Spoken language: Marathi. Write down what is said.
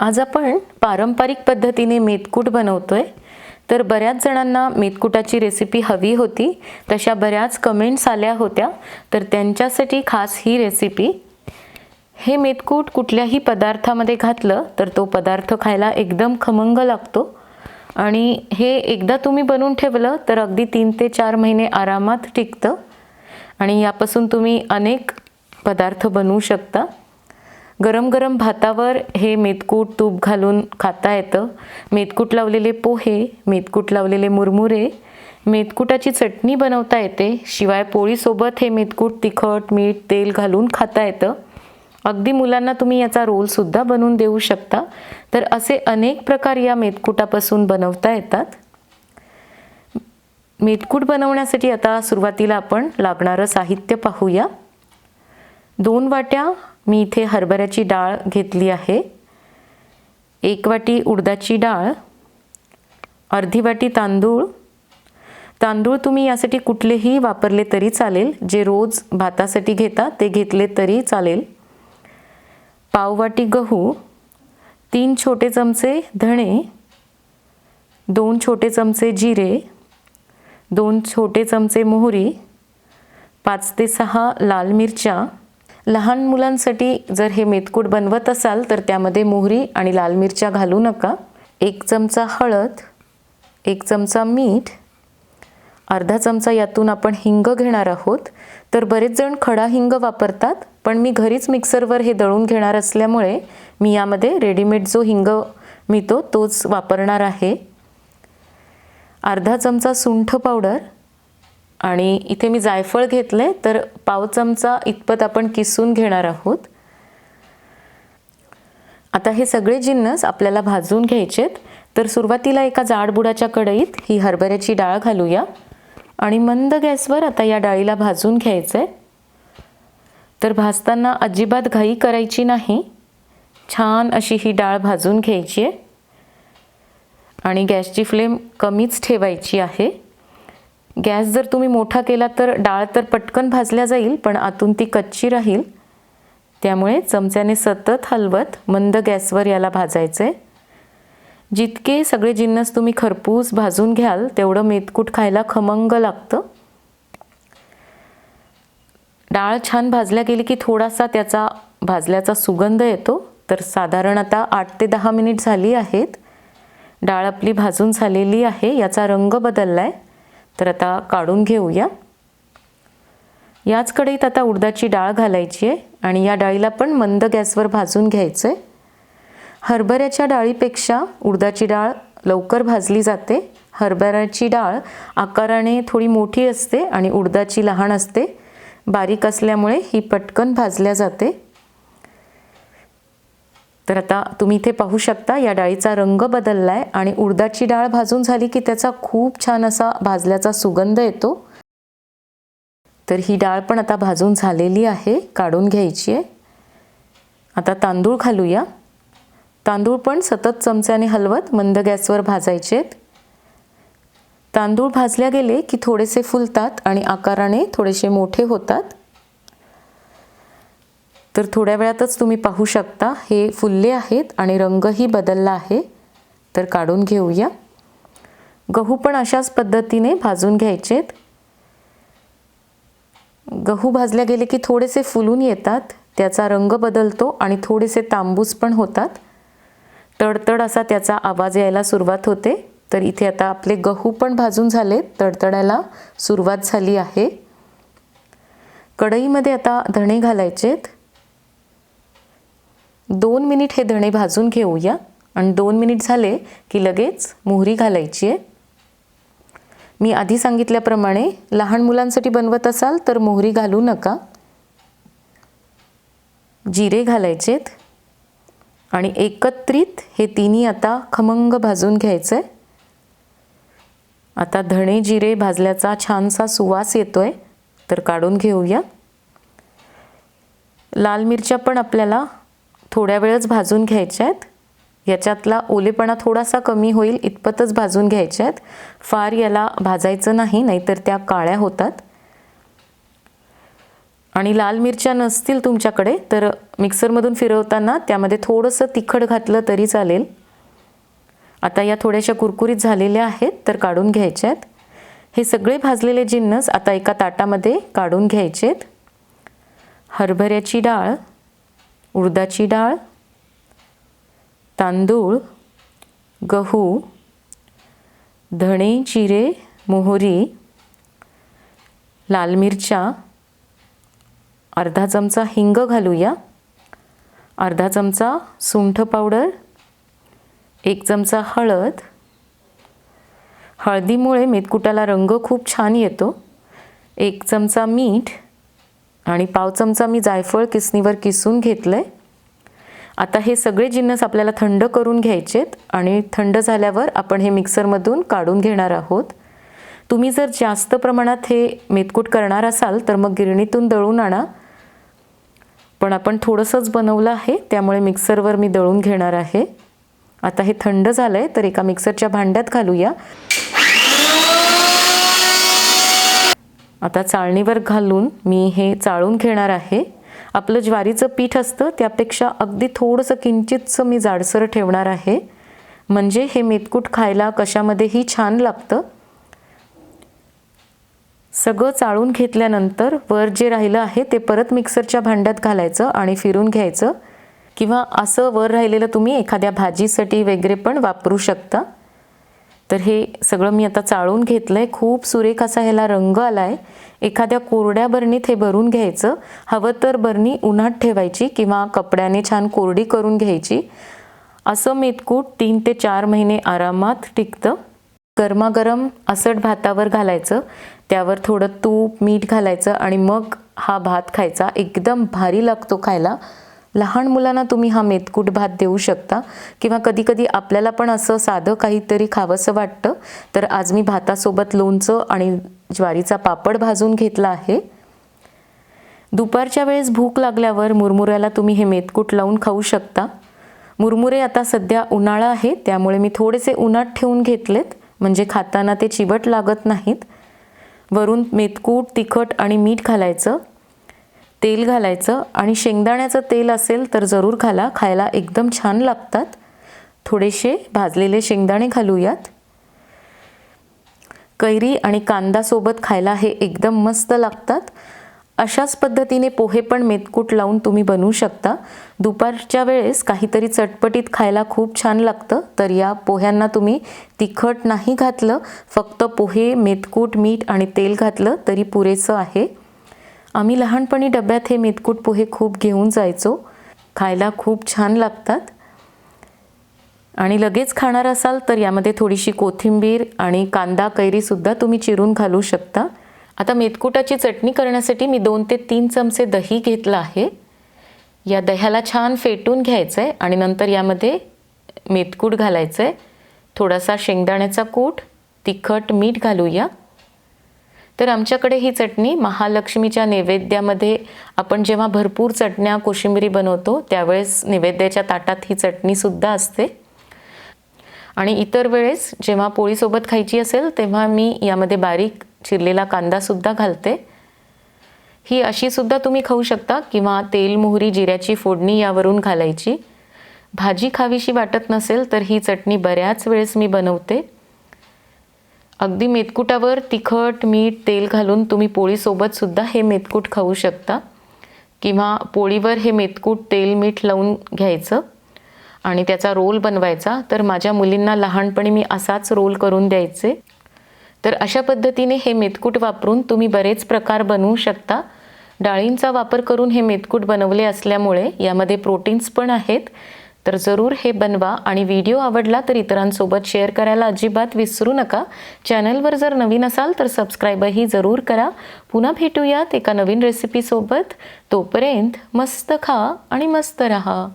आज आपण पारंपरिक पद्धतीने मेतकूट बनवतोय. तर बऱ्याच जणांना मेतकुटाची रेसिपी हवी होती. तशा बऱ्याच कमेंट्स आल्या होत्या. तर त्यांच्यासाठी खास ही रेसिपी हे मेतकूट कुठल्याही पदार्थामध्ये घातलं तर तो पदार्थ खायला एकदम खमंग लागतो. आणि हे एकदा तुम्ही बनवून ठेवलं तर अगदी तीन ते चार महिने आरामात टिकतं. आणि यापासून तुम्ही अनेक पदार्थ बनवू शकता. गरम गरम भातावर हे मेतकूट तूप घालून खाता येतं. मेतकूट लावलेले पोहे मेतकूट लावलेले मुरमुरे मेतकुटाची चटणी बनवता येते. शिवाय पोळीसोबत हे मेतकूट तिखट मीठ तेल घालून खाता येतं. अगदी मुलांना तुम्ही याचा रोलसुद्धा बनवून देऊ शकता. तर असे अनेक प्रकार या मेतकुटापासून बनवता येतात. मेतकूट बनवण्यासाठी आता सुरुवातीला आपण लागणारं साहित्य पाहूया. दोन वाट्या मी इथे हरभऱ्याची डाळ घेतली आहे. एक वाटी उडदाची डाळ अर्धी वाटी तांदूळ. तांदूळ तुम्ही यासाठी कुठलेही वापरले तरी चालेल. जे रोज भातासाठी घेता ते घेतले तरी चालेल. पाव वाटी गहू तीन छोटे चमचे धणे दोन छोटे चमचे जिरे दोन छोटे चमचे मोहरी पाच ते सहा लाल मिरच्या लहान मुलांसाठी जर हे मेतकूट बनवत असाल तर त्यामध्ये मोहरी आणि लाल मिरच्या घालू नका. एक चमचा हळद एक चमचा मीठ अर्धा चमचा यातून आपण हिंग घेणार आहोत. तर बरेच जण खडा हिंग वापरतात पण मी घरीच मिक्सरवर हे दळून घेणार असल्यामुळे मी यामध्ये रेडीमेड जो हिंग मिळतो तोच वापरणार आहे. अर्धा चमचा सुंठ पावडर आणि इथे मी जायफळ घेतले तर पाव चमचा इतपत आपण किसून घेणार आहोत. आता हे सगळे जिन्नस आपल्याला भाजून घ्यायचेत. तर सुरुवातीला एका जाडबुडाच्या कढईत ही हरभऱ्याची डाळ घालूया. आणि मंद गॅसवर आता या डाळीला भाजून घ्यायचं आहे तर भाजताना अजिबात घाई करायची नाही. छान अशी ही डाळ भाजून घ्यायची आहे. आणि गॅसची फ्लेम कमीच ठेवायची आहे. गॅस जर तुम्ही मोठा केला तर डाळ तर पटकन भाजल्या जाईल पण आतून ती कच्ची राहील. त्यामुळे चमच्याने सतत हलवत मंद गॅसवर याला भाजायचं आहे जितके सगळे जिन्नस तुम्ही खरपूस भाजून घ्याल तेवढं मेतकूट खायला खमंग लागतं. डाळ छान भाजल्या गेली की थोडासा त्याचा भाजल्याचा सुगंध येतो. तर साधारण आता आठ ते दहा मिनिट झाली आहेत. डाळ आपली भाजून झालेली आहे याचा रंग बदलला आहे तर आता काढून घेऊया. याच कढईत आता उडदाची डाळ घालायची आहे आणि या डाळीला पण मंद गॅसवर भाजून घ्यायचं आहे हरभऱ्याच्या डाळीपेक्षा उडदाची डाळ लवकर भाजली जाते. हरभऱ्याची डाळ आकाराने थोडी मोठी असते आणि उडदाची लहान असते. बारीक असल्यामुळे ही पटकन भाजल्या जाते. तर आता तुम्ही इथे पाहू शकता या डाळीचा रंग बदलला आहे आणि उडदाची डाळ भाजून झाली की त्याचा खूप छान असा भाजल्याचा सुगंध येतो. तर ही डाळ पण आता भाजून झालेली आहे काढून घ्यायची आहे. आता तांदूळ घालूया. तांदूळ पण सतत चमच्याने हलवत मंद गॅसवर भाजायचे तांदूळ भाजल्या गेले की थोडेसे फुलतात आणि आकाराने थोडेसे मोठे होतात. तर थोड्या वेळातच तुम्ही पाहू शकता हे फुलले आहेत आणि रंगही बदलला आहे. तर काढून घेऊया. गहू पण अशाच पद्धतीने भाजून घ्यायचेत. गहू भाजल्या गेले की थोडेसे फुलून येतात त्याचा रंग बदलतो आणि थोडेसे तांबूस पण होतात. तडतड असा त्याचा आवाज यायला सुरुवात होते. तर इथे आता आपले गहू पण भाजून झाले तडतडायला सुरुवात झाली आहे. कढईमध्ये आता धणे घालायचेत. दोन मिनिट हे धणे भाजून घेऊया. आणि दोन मिनिट झाले की लगेच मोहरी घालायची आहे. मी आधी सांगितल्याप्रमाणे लहान मुलांसाठी बनवत असाल तर मोहरी घालू नका. जिरे घालायचेत. आणि एकत्रित हे तिन्ही आता खमंग भाजून घ्यायचं आहे आता धणे जिरे भाजल्याचा छानसा सुवास येतो आहे तर काढून घेऊया. लाल मिरच्या पण आपल्याला थोड्या वेळच भाजून घ्यायच्या आहेत याच्यातला ओलेपणा थोडासा कमी होईल इतपतच भाजून घ्यायच्या आहेत फार याला भाजायचं नाही नाहीतर त्या काळ्या होतात. आणि लाल मिरच्या नसतील तुमच्याकडे तर मिक्सरमधून फिरवताना त्यामध्ये थोडंसं तिखट घातलं तरी चालेल. आता या थोड्याशा कुरकुरीत झालेल्या आहेत तर काढून घ्यायच्या आहेत हे सगळे भाजलेले जिन्नस आता एका ताटामध्ये काढून घ्यायचेत. हरभऱ्याची डाळ उडदाची डाळ तांदूळ गहू धणे जिरे मोहरी लाल मिरच्या अर्धा चमचा हिंग घालूया अर्धा चमचा सुंठ पावडर एक चमचा हळद. हळदीमुळे मेतकुटाला रंग खूप छान येतो. एक चमचा मीठ आणि पाव चमचा मी जायफळ किसनीवर किसून घेतलं आहे आता हे सगळे जिन्नस आपल्याला थंड करून घ्यायचेत आणि थंड झाल्यावर आपण हे मिक्सरमधून काढून घेणार आहोत. तुम्ही जर जास्त प्रमाणात हे मेतकूट करणार असाल तर मग गिरणीतून दळून आणा. पण आपण थोडंसंच बनवलं आहे त्यामुळे मिक्सरवर मी दळून घेणार आहे. आता हे थंड झालं आहे तर एका मिक्सरच्या भांड्यात घालूया. आता चाळणीवर घालून मी हे चाळून घेणार आहे. आपलं ज्वारीचं पीठ असतं त्यापेक्षा अगदी थोडंसं किंचितचं मी जाडसर ठेवणार आहे. म्हणजे हे मेतकूट खायला कशामध्येही छान लागतं. सगळं चाळून घेतल्यानंतर वर जे राहिलं आहे ते परत मिक्सरच्या भांड्यात घालायचं आणि फिरून घ्यायचं. किंवा असं वर राहिलेलं तुम्ही एखाद्या भाजीसाठी वगैरे पण वापरू शकता. तर हे सगळं मी आता चाळून घेतलं आहे खूप सुरेख असा ह्याला रंग आला आहे एखाद्या कोरड्या बरणीत हे भरून घ्यायचं. हवं तर बरणी उन्हात ठेवायची किंवा कपड्याने छान कोरडी करून घ्यायची. असं मेतकूट तीन ते चार महिने आरामात टिकतं. गरमागरम असट भातावर घालायचं. त्यावर थोडं तूप मीठ घालायचं आणि मग हा भात खायचा. एकदम भारी लागतो खायला. लहान मुलांना तुम्ही हा मेतकूट भात देऊ शकता किंवा कधीकधी आपल्याला पण असं साधं काहीतरी खावंसं वाटतं. तर आज मी भातासोबत लोणचं आणि ज्वारीचा पापड भाजून घेतला आहे. दुपारच्या वेळेस भूक लागल्यावर मुरमुऱ्याला तुम्ही हे मेतकूट लावून खाऊ शकता. मुरमुरे आता सध्या उन्हाळा आहे त्यामुळे मी थोडेसे उन्हात ठेवून घेतलेत म्हणजे खाताना ते चिवट लागत नाहीत. वरून मेतकूट तिखट आणि मीठ घालायचं. तेल घालायचं आणि शेंगदाण्याचं तेल असेल तर जरूर घाला. खायला एकदम छान लागतात. थोडेसे भाजलेले शेंगदाणे घालूयात. कैरी आणि कांदासोबत खायला हे एकदम मस्त लागतात. अशाच पद्धतीने पोहे पण मेतकूट लावून तुम्ही बनवू शकता. दुपारच्या वेळेस काहीतरी चटपटीत खायला खूप छान लागतं. तर या पोह्यांना तुम्ही तिखट नाही घातलं. फक्त पोहे मेतकूट मीठ आणि तेल घातलं तरी पुरेसं आहे. आम्ही लहानपणी डब्यात हे मेतकूट पोहे खूप घेऊन जायचो. खायला खूप छान लागतात. आणि लगेच खाणार असाल तर यामध्ये थोडीशी कोथिंबीर आणि कांदा कैरीसुद्धा तुम्ही चिरून घालू शकता. आता मेतकुटाची चटणी करण्यासाठी मी दोन ते तीन चमचे दही घेतलं आहे. या दह्याला छान फेटून घ्यायचं आहे आणि नंतर यामध्ये मेतकूट घालायचं आहे थोडासा शेंगदाण्याचा कूट तिखट मीठ घालूया. तर आमच्याकडे ही चटणी महालक्ष्मीच्या नैवेद्यामध्ये आपण जेव्हा भरपूर चटण्या कोशिंबिरी बनवतो त्यावेळेस नैवेद्याच्या ताटात ही चटणीसुद्धा असते. आणि इतर वेळेस जेव्हा पोळीसोबत खायची असेल तेव्हा मी यामध्ये बारीक चिरलेला कांदासुद्धा घालते. ही अशीसुद्धा तुम्ही खाऊ शकता किंवा तेल मोहरी जिऱ्याची फोडणी यावरून घालायची. भाजी खावीशी वाटत नसेल तर ही चटणी बऱ्याच वेळेस मी बनवते. अगदी मेतकुटावर तिखट मीठ तेल घालून तुम्ही पोळीसोबतसुद्धा हे मेतकूट खाऊ शकता. किंवा पोळीवर हे मेतकूट तेल मीठ लावून घ्यायचं आणि त्याचा रोल बनवायचा. तर माझ्या मुलींना लहानपणी मी असाच रोल करून द्यायचे. तर अशा पद्धतीने हे मेतकूट वापरून तुम्ही बरेच प्रकार बनवू शकता. डाळींचा वापर करून हे मेतकूट बनवले असल्यामुळे यामध्ये प्रोटीन्स पण आहेत. तर जरूर हे बनवा आणि व्हिडिओ आवडला तर इतरांसोबत शेअर करायला अजिबात विसरू नका. चॅनलवर जर नवीन असाल तर सबस्क्राईबही जरूर करा. पुन्हा भेटूयात एका नवीन रेसिपीसोबत तोपर्यंत मस्त खा आणि मस्त रहा.